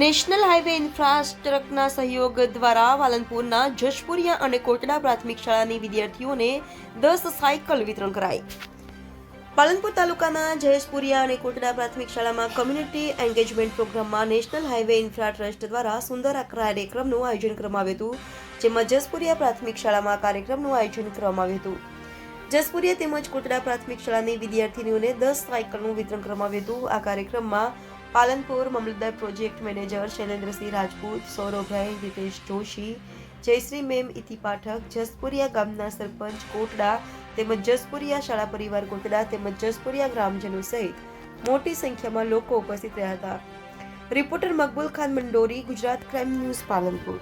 National highway ઇન્ફ્રાસ્ટ્રક્ચરના સહયોગ દ્વારા પાલનપુરના જશપુરિયા અને કોટડા પ્રાથમિક શાળાની વિદ્યાર્થીઓને દસ સાયકલ વિતરણ કરાઈ. પાલનપુર તાલુકાના જયેશપુરિયા અને કોટડા પ્રાથમિક શાળામાં કમ્યુનિટી એન્ગેજમેન્ટ પ્રોગ્રામમાં નેશનલ હાઈવે ઇન્ફ્રા ટ્રસ્ટ દ્વારા સુંદર કાર્યક્રમનું આયોજન કરવામાં આવ્યું હતું. જેમાં જસપુરિયા પ્રાથમિક શાળામાં કાર્યક્રમનું આયોજન કરવામાં આવ્યું હતું. જસપુરિયા તેમજ કોટડા પ્રાથમિક શાળાની વિદ્યાર્થીનીઓને દસ સાયકલનું વિતરણ કરવામાં આવ્યું હતું. આ કાર્યક્રમમાં પાલનપુર મામલતદાર project manager Shailendrasinh Rajput, Saurabhbhai Ritesh Joshi, Jayshree ma'am Iti Pathak, Jaspuria ગામના સરપંચ કોટડા તેમજ જસપુરિયા શાળા પરિવાર કોટડા તેમજ જસપુરિયા ગ્રામજનો સહિત મોટી સંખ્યામાં લોકો ઉપસ્થિત રહ્યા હતા. Reporter Maqbool Khan Mandori, Gujarat crime news Palanpur.